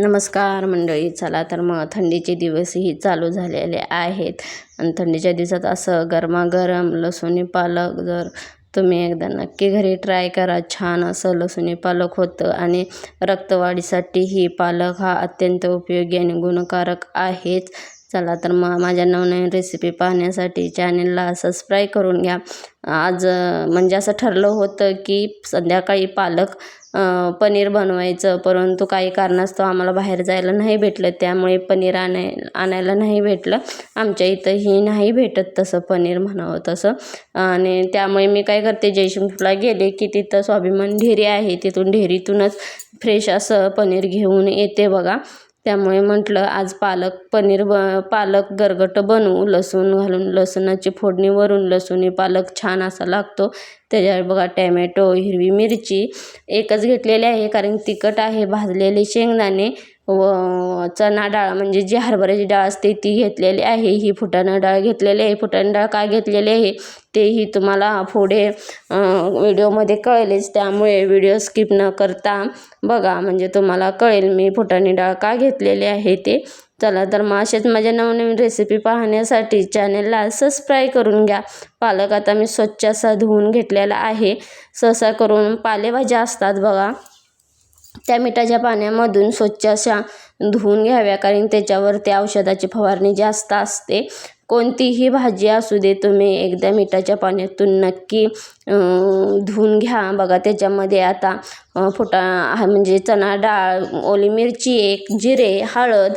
नमस्कार मंडळी चला तर मग थंडीचे दिवसही चालू झालेले आहेत. आणि थंडीच्या दिवसात असं गरमागरम लसूणी पालक जर तुम्ही एकदा नक्की घरी ट्राय करा छान असं लसूणी पालक होतं. आणि रक्तवाढीसाठीही पालक हा अत्यंत उपयोगी आणि गुणकारक आहेच. चला तर मग माझ्या नवनवीन रेसिपी पाहण्यासाठी चॅनेलला सबस्क्राईब करून घ्या. आज म्हणजे असं ठरलं होतं की संध्याकाळी पालक पनीर बनवायचं. परंतु काही कारणास्तव आम्हाला बाहेर जायला नाही भेटलं. त्यामुळे पनीर आणाय आणायला नाही भेटलं. आमच्या इथंही नाही भेटत तसं पनीर म्हणावं तसं. आणि त्यामुळे मी काय करते जयशंकरला गेले की तिथं स्वाभिमान ढेरी आहे. तिथून ढेरीतूनच फ्रेश असं पनीर घेऊन येते बघा. त्यामुळे म्हटलं आज पालक पनीर ब पालक गरगट बनवू लसूण घालून लसणाची फोडणी वरून लसूणी पालक छान असा लागतो. त्याच्यावर बघा टॅमॅटो हिरवी मिरची एकच घेतलेली आहे कारण तिखट आहे भाजलेले शेंगदाणे व चणा डाळ म्हणजे जी हरभऱ्याची डाळ असते ती घेतलेली आहे. ही फुटाणा डाळ घेतलेली आहे. फुटाणा डाळ का घेतलेली आहे? तेही तुम्हाला पुढे व्हिडिओमध्ये कळेलच. त्यामुळे व्हिडिओ स्किप न करता बघा. म्हणजे तुम्हाला कळेल मी फुटाणी डाळ का घेतलेली आहे ते. चला तर मग असेच माझ्या नवनवीन रेसिपी पाहण्यासाठी चॅनेलला सबस्क्राईब करून घ्या. पालक आता मी स्वच्छ असा धुवून घेतलेला आहे. सहसा करून पालेभाज्या असतात बघा. त्या मिठाच्या पाण्यामधून स्वच्छ अशा धुवून घ्याव्या कारण त्याच्यावर त्या औषधाची फवारणी जास्त असते. कोणतीही भाजी असू दे तुम्ही एकदा मिठाच्या पाण्यातून नक्की धुवून घ्या. बघा त्याच्यामध्ये आता फुटा म्हणजे चणा डाळ ओली मिरची एक जिरे हळद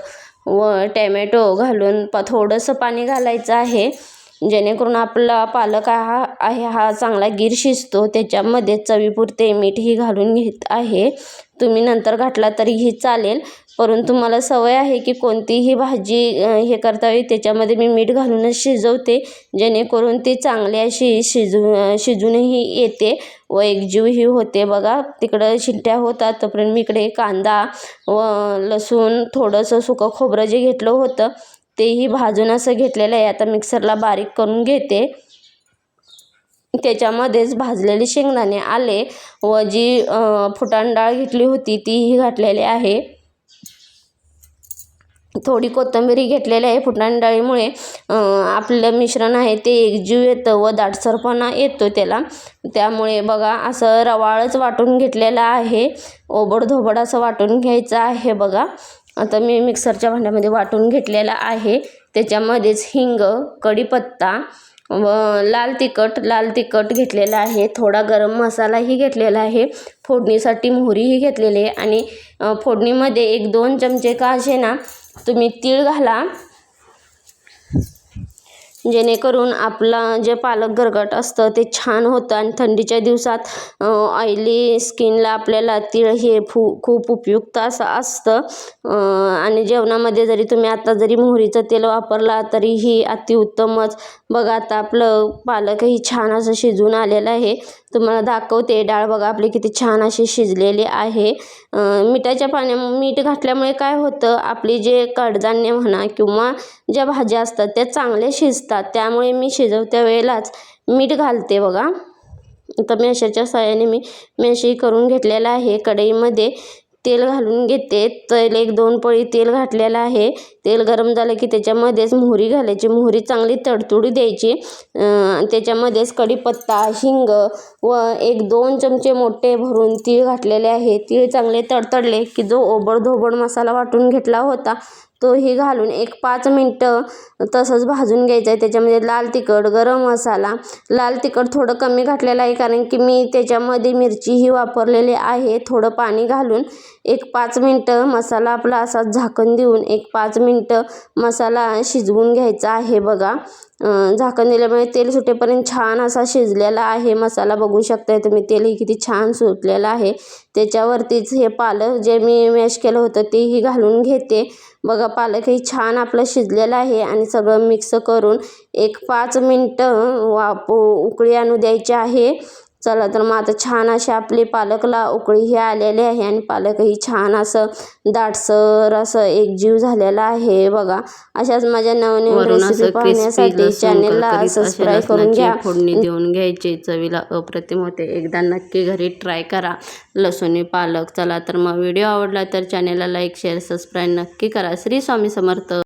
व टॅमॅटो घालून प थोडंसं पाणी घालायचं आहे. जेणेकरून आपला पालक हा आहे हा चांगला गिर शिजतो. त्याच्यामध्ये चवीपुरते मीठही घालून घेत आहे. तुम्ही नंतर घातला तरीही चालेल. परंतु मला सवय आहे की कोणतीही भाजी हे करता येईल. त्याच्यामध्ये मी मीठ घालूनच शिजवते. जेणेकरून ती चांगली अशी शिजू शिजूनही येते व एकजीवही होते. बघा तिकडं शिट्ट्या होतात. तोपर्यंत मी इकडे कांदा व लसूण थोडंसं सुकं खोबरं जे घेतलं होतं तेही भाजून असं घेतलेलं आहे. आता मिक्सरला बारीक करून घेते. त्याच्यामध्येच भाजलेले शेंगदाणे आले व जी फुटाण डाळ घेतली होती तीही घातलेली आहे. थोडी कोथिंबिरी घेतलेली आहे. फुटाण डाळीमुळे आपलं मिश्रण आहे ते एकजीव येतं व दाटसरपणा येतो त्याला. त्यामुळे बघा असं रवाळच वाटून घेतलेलं आहे. ओबडधोबड असं वाटून घ्यायचं आहे बघा. आता मी मिक्सरच्या भांड्यामध्ये वाटून घेतलेला आहे. त्याच्यामध्येच हिंग कढीपत्ता व लाल तिखट लाल तिखट घेतलेला आहे. थोडा गरम मसालाही घेतलेला आहे. फोडणीसाठी मोहरीही घेतलेली आहे. आणि फोडणीमध्ये एक दोन चमचे का असे ना तुम्ही तीळ घाला. जेणेकरून आपला जे पालक गरगट असतं ते छान होतं आणि थंडीच्या दिवसात ऑइली स्किनला आपल्याला तीळ हे फू खूप उपयुक्त असं असतं. आणि जेवणामध्ये जरी तुम्ही आता जरी मोहरीचं तेल वापरला तरीही अतिउत्तमच. बघा आता आपलं पालकही छान असं शिजून आलेलं आहे. तुम्हाला दाखवते डाळ बघा आपली किती छान अशी शिजलेली आहे. मिठाच्या पाण्या मीठ घातल्यामुळे काय होतं आपली जे कडधान्य म्हणा किंवा ज्या भाज्या असतात त्या चांगल्या शिजतात. त्यामुळे मी शिजवत्या वेळेलाच मीठ घालते बघा. आता मेशाच्या साह्याने मी मेशी करून घेतलेला आहे. कढईमध्ये तेल घालून घेते. तेल एक दोन पळी तेल घातलेलं आहे. तेल गरम झालं की त्याच्यामध्येच मोहरी घालायची. मोहरी चांगली तडतुडी द्यायची. त्याच्यामध्येच कढीपत्ता हिंग व एक दोन चमचे मोठे भरून तीळ घातलेले आहे. तीळ चांगले तडतडले की जो ओबडधोबड मसाला वाटून घेतला होता तोही घालून एक पाच मिनटं तसंच भाजून घ्यायचं आहे त्याच्यामध्ये लाल तिखट गरम मसाला लाल तिखट थोडं कमी घातलेलं आहे कारण की मी त्याच्यामध्ये मिरचीही वापरलेली आहे. थोडं पाणी घालून एक पाच मिनटं मसाला आपला असा झाकण देऊन एक पाच मिनटं मसाला शिजवून घ्यायचा आहे बघा. झाकण दिल्यामुळे तेल सुटेपर्यंत छान असा शिजलेला आहे. मसाला बघू शकताय तुम्ही तेलही किती छान सुटलेलं आहे. त्याच्यावरतीच हे पालक जे मी मॅश केलं होतं तेही घालून घेते. बघा पालकही छान आपलं शिजलेलं आहे आणि सगळं मिक्स करून एक पाच मिनटं वाप उकळी आणू द्यायची आहे. चला तर मग आता छान अशी आपली पालकला उकळी ही आलेली आहे आणि पालकही छान असं दाटसर असं एकजीव झालेला आहे बघा. अशाच माझ्या नवनवीन असं रेसिपी पाहण्यासाठी चॅनेलला असे सबस्क्राईब करून घ्या. फोडणी देऊन घ्यायची. चवीला अप्रतिम होते. एकदा नक्की घरी ट्राय करा. लसूणी पालक. चला तर मग व्हिडिओ आवडला तर चॅनेलला लाईक शेअर सबस्क्राईब नक्की करा. श्री स्वामी समर्थ.